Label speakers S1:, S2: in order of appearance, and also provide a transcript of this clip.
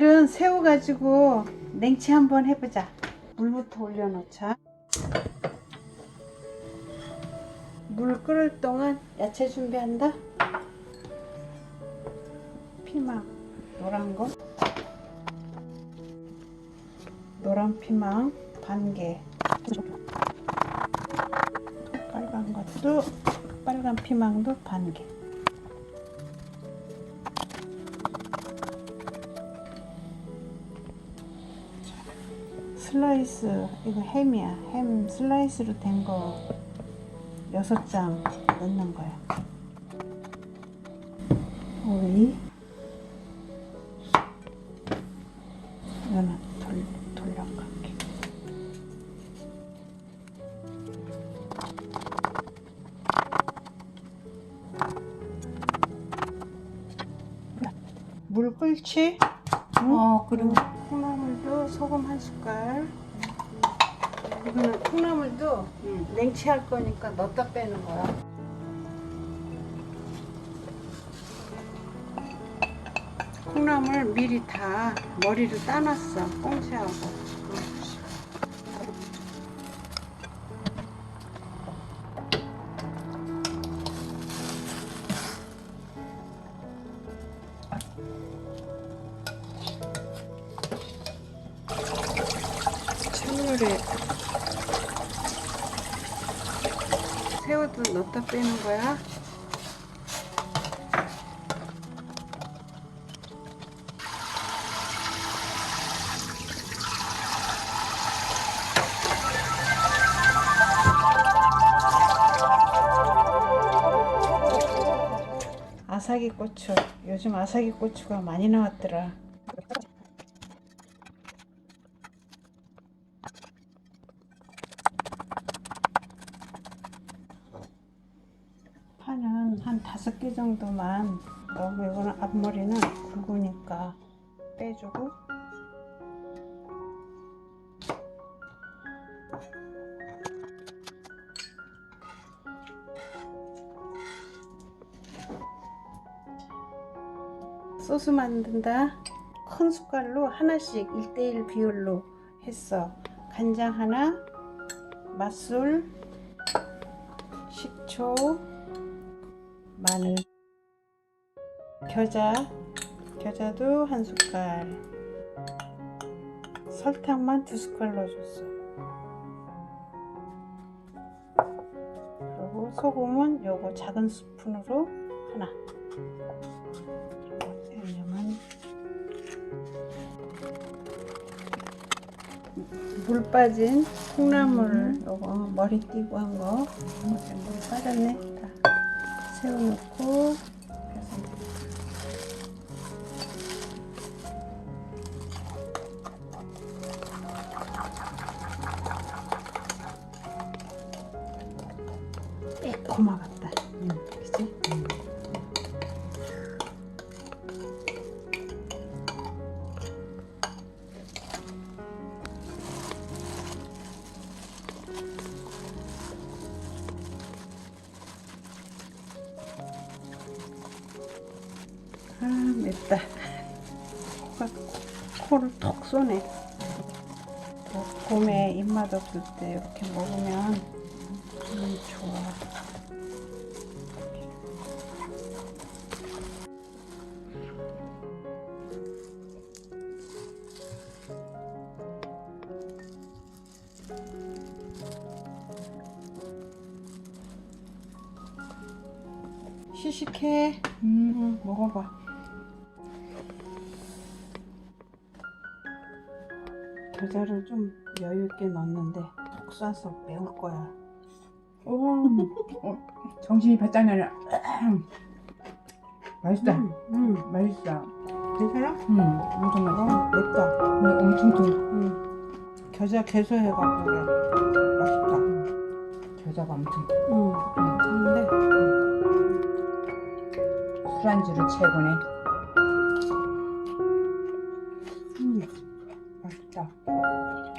S1: 끓여가지고 냉채 한번 해보자. 물부터 올려놓자. 물 끓을 동안 야채 준비한다. 피망 노란 거. 노란 피망 반 개. 빨간 것도 빨간 피망도 반 개. 슬라이스 이거 햄이야 햄 슬라이스로 된거 여섯 장 넣는 거야 오이 이거는 돌, 돌려갈게 물 끓지? 응?
S2: 어, 그리고
S1: 콩나물도 소금 한 숟갈. 이거는 콩나물도 냉채할 거니까 넣었다 빼는 거야. 콩나물 미리 다 머리를 따놨어. 꽁채하고. 찬물에 새우도 넣었다 빼는 거야. 아사기 고추 요즘 아사기 고추가 많이 나왔더라. 파는 한 다섯 개 정도만 넣고 이거는 앞머리는 굵으니까 빼주고. 소스 만든다. 큰 숟갈로 하나씩 1대1 비율로 했어 간장 하나 맛술 식초 마늘 겨자 겨자도 한 숟갈. 설탕만 두 숟갈 넣어줬어. 그리고 소금은 요거 작은 스푼으로 하나. 양념은 물 빠진 콩나물 요거 머리 띄고 한거. 물 빠졌네. 다 새우 넣고. 그래서 고 코가 코를 톡 쏘네. 또 봄에 입맛 없을 때 이렇게 먹으면 음, 좋아. 시식해. 음, 먹어봐 겨자를 좀 여유 있게 넣었는데 톡 쏴서 매울 거야.
S2: 오, 어, 정신이 바짝 나네. 맛있다.
S1: 음, 음.
S2: 맛있다.
S1: 괜찮아?
S2: 음, 엄청 맛있다.
S1: 어, 맵다.
S2: 근데 엄청 통.
S1: 음. 겨자 개소해갖고 그래. 맛있다.
S2: 겨자가 엄청.
S1: 음, 괜찮은데
S2: 술안주로 최고네.